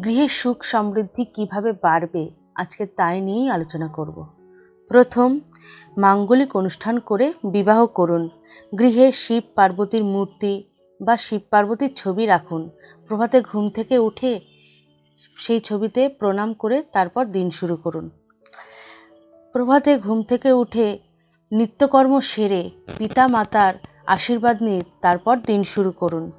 গৃহে সুখ সমৃদ্ধি কীভাবে বাড়বে, আজকে তাই নিয়েই আলোচনা করব। প্রথম, মাঙ্গলিক অনুষ্ঠান করে বিবাহ করুন। গৃহে শিব পার্বতীর মূর্তি বা শিব পার্বতীর ছবি রাখুন। প্রভাতে ঘুম থেকে উঠে সেই ছবিতে প্রণাম করে তারপর দিন শুরু করুন। প্রভাতে ঘুম থেকে উঠে নিত্যকর্ম সেরে পিতা মাতার আশীর্বাদ নিয়ে তারপর দিন শুরু করুন।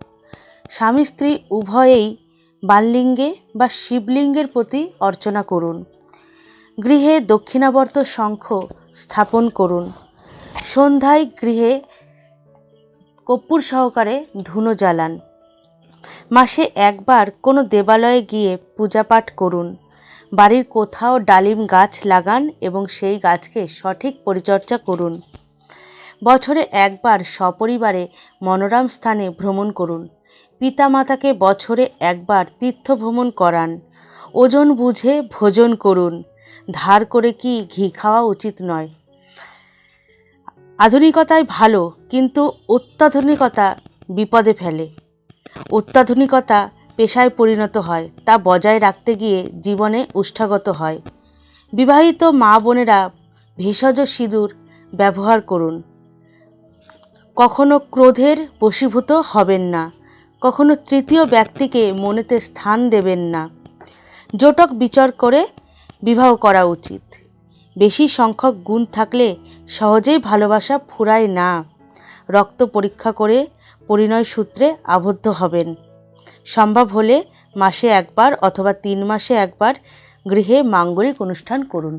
স্বামী স্ত্রী উভয়েই বাললিঙ্গে বা শিবলিঙ্গের প্রতি অর্চনা করুন। গৃহে দক্ষিণাবর্ত শঙ্খ স্থাপন করুন। সন্ধ্যায় গৃহে কর্পূর সহকারে ধুনো জ্বালান। মাসে একবার কোনো দেবালয়ে গিয়ে পূজাপাঠ করুন। বাড়ির কোথাও ডালিম গাছ লাগান এবং সেই গাছকে সঠিক পরিচর্যা করুন। বছরে একবার সপরিবারে মনোরম স্থানে ভ্রমণ করুন। পিতামাতাকে বছরে একবার তীর্থভ্রমণ করান। ওজন বুঝে ভোজন করুন। ধার করে কি ঘি খাওয়া উচিত নয়। আধুনিকতায় ভালো, কিন্তু অত্যাধুনিকতা বিপদে ফেলে। অত্যাধুনিকতা পেশায় পরিণত হয়, তা বজায় রাখতে গিয়ে জীবনে উষ্ঠাগত হয়। বিবাহিত মা বোনেরা ভেষজ সিঁদুর ব্যবহার করুন। কখনো ক্রোধের বশীভূত হবেন না। কখনো তৃতীয় ব্যক্তিকে মনেতে স্থান দেবেন না। জোটক বিচার করে বিবাহ করা উচিত। বেশি সংখ্যক গুণ থাকলে সহজেই ভালোবাসা ফুরায় না। রক্ত পরীক্ষা করে পরিণয় সূত্রে আবদ্ধ হবেন। সম্ভব হলে মাসে একবার অথবা তিন মাসে একবার গৃহে মাঙ্গলিক অনুষ্ঠান করুন।